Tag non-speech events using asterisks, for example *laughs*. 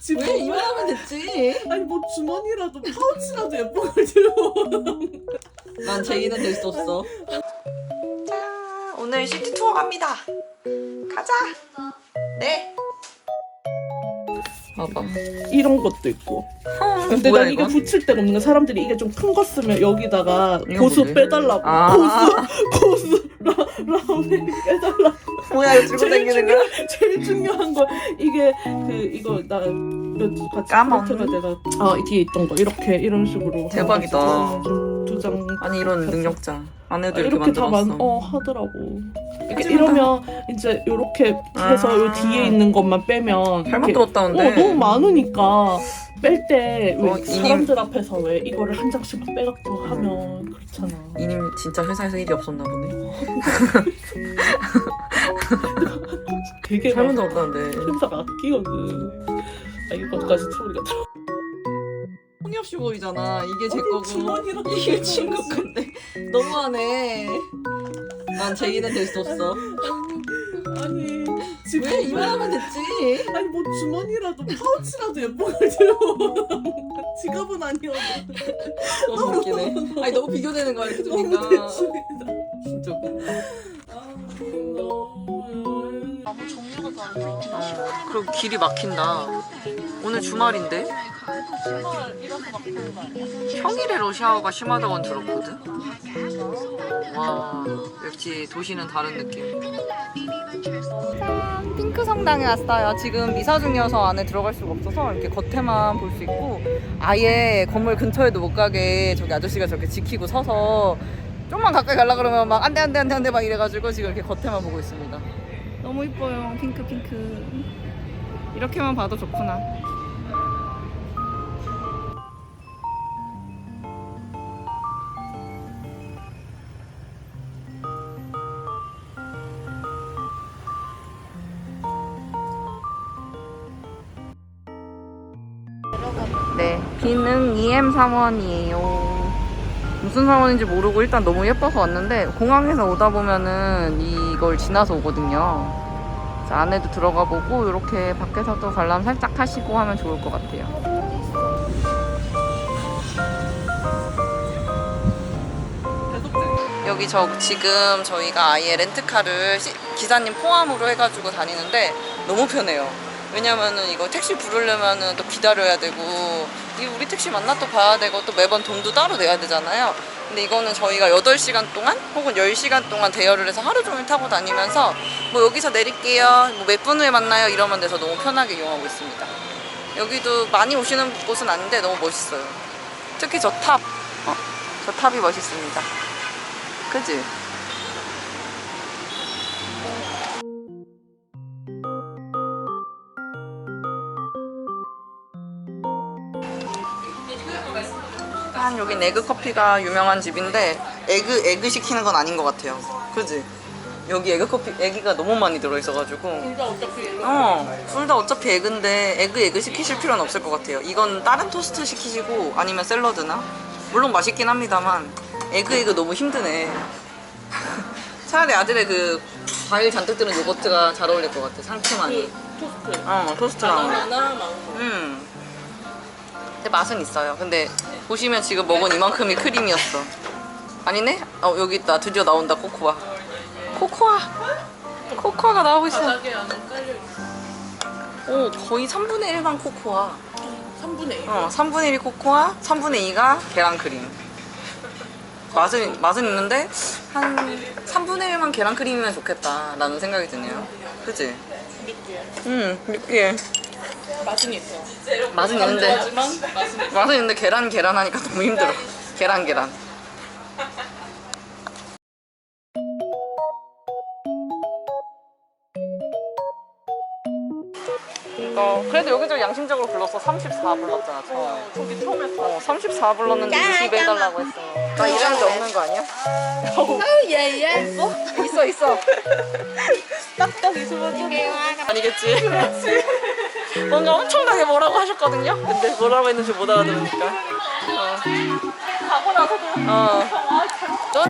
지금 왜 이만하면 됐지? 아니 뭐 주머니라도 파우치라도 예쁜 걸 들고 난 제이는 될 수 없어. 자, 오늘 시티 투어 갑니다. 가자. 네. 봐봐. 이런 것도 있고 근데 뭐야, 난 이게 이건? 붙일 데가 없는 거 사람들이 이게 좀 큰 거 쓰면 여기다가 고수 뭐지? 빼달라고 아. 고수 고수 라, 라운에 빼달라고 뭐야 이거 들고 제일 다니는 거야? 제일 중요한 거 이게 그 이거 나몇 같이 까만. 프린트가 내가 아 뒤에 있던 거 이렇게 이런 식으로 대박이다. 두장 아니 이런 능력자. 아내도 이렇게, 이렇게 다 만들었어. 만, 어 하더라고. 이게 하지만 이러면 이제 이렇게 해서 아. 요 뒤에 있는 것만 빼면 잘 이렇게- 만들었다는데. 어 너무 많으니까 뺄때왜 어, 사람들 앞에서 왜 이거를 한 장씩 막 빼갖고 하면 그렇잖아. 이님 진짜 회사에서 일이 없었나 보네. *laughs* 되게 잘 막 만들었다는데. 회사가 아끼거든. 아 이거까지 소리가 들어. 성의 없이 보이잖아. 이게 제 어디 거고 이게 들고 친구 있어. 건데 너무하네. 난 제이는 될 수 없어. 아니 지금 왜 이만 하면 됐지? 아니 뭐 주머니라도 파우치라도 예쁜 걸 들고 지갑은 아니어도 너무 웃기네. 아니 너무 비교되는 거야 이렇게 너무. 대충이다. 길이 막힌다. 오늘 주말인데? 평일에 러시아어가 심하다고는 들었거든? 와, 역시 도시는 다른 느낌. 짠! 핑크 성당에 왔어요. 지금 미사 중이어서 안에 들어갈 수가 없어서 이렇게 겉에만 볼 수 있고 아예 건물 근처에도 못 가게 저기 아저씨가 저렇게 지키고 서서 좀만 가까이 가려 그러면 막 안 돼 안 돼 안 돼 안 돼 막 이래가지고 지금 이렇게 겉에만 보고 있습니다. 너무 이뻐요. 핑크 핑크. 이렇게만 봐도 좋구나. 네, 비는 EM 사원이에요. 무슨 사원인지 모르고 일단 너무 예뻐서 왔는데 공항에서 오다 보면은 이걸 지나서 오거든요. 안에도 들어가 보고 이렇게 밖에서도 관람 살짝 타시고 하면 좋을 것 같아요. 여기 저 지금 저희가 아예 렌트카를 시- 기사님 포함으로 해가지고 다니는데 너무 편해요. 왜냐면은 이거 택시 부르려면은 또 기다려야 되고 이 우리 택시 만나 또 봐야 되고 또 매번 돈도 따로 내야 되잖아요. 근데 이거는 저희가 8시간 동안 혹은 10시간 동안 대여를 해서 하루 종일 타고 다니면서 뭐 여기서 내릴게요. 뭐 몇 분 후에 만나요. 이러면 돼서 너무 편하게 이용하고 있습니다. 여기도 많이 오시는 곳은 아닌데 너무 멋있어요. 특히 저 탑. 어, 저 탑이 멋있습니다. 그지? 한 여긴 에그 커피가 유명한 집인데 에그 에그 시키는 건 아닌 것 같아요. 그지? 여기 에그 커피 에기가 너무 많이 들어있어가지고 둘다 어차피 어, 둘 다 어차피 에그인데 에그 에그 시키실 필요는 없을 것 같아요. 이건 다른 토스트 시키시고 아니면 샐러드나 물론 맛있긴 합니다만 에그 에그 너무 힘드네. *laughs* 차라리 아들의 그 과일 잔뜩 들은 요거트가 잘 어울릴 것 같아. 상큼하니. 토스트. 어, 토스트랑. 하나 망고. 음. 근데 맛은 있어요. 근데 보시면 지금 먹은 이만큼이 크림이었어. 아니네? 어 여기 있다. 드디어 나온다 코코아. 코코아. 코코아가 나오고 있어. 오 거의 3분의 1만 코코아. 3분의 1. 어 3분의 1이 코코아, 3분의 2가 계란 크림. 맛은 맛은 있는데 한 3분의 1만 계란 크림이면 좋겠다 라는 생각이 드네요. 그치? 음 느끼해. 맛은 있어. 맛은 있는데 하지만 맛은 있는데 계란 계란 하니까 너무 힘들어. 계란 계란. 이거 그래도 여기저기 양심적으로 불렀어. 34 불렀잖아 처음에. 저기 처음 했어. 어, 34 불렀는데 20 해달라고 했어. 나 이랬는데 없는 거 아니야? 예예. 없어? 있어 있어. *laughs* 딱딱 있으면 아니겠지? 뭔가 엄청나게 뭐라고 하셨거든요? 근데 뭐라고 했는지 못 알아들으니까. 어. 가고 나서도 어.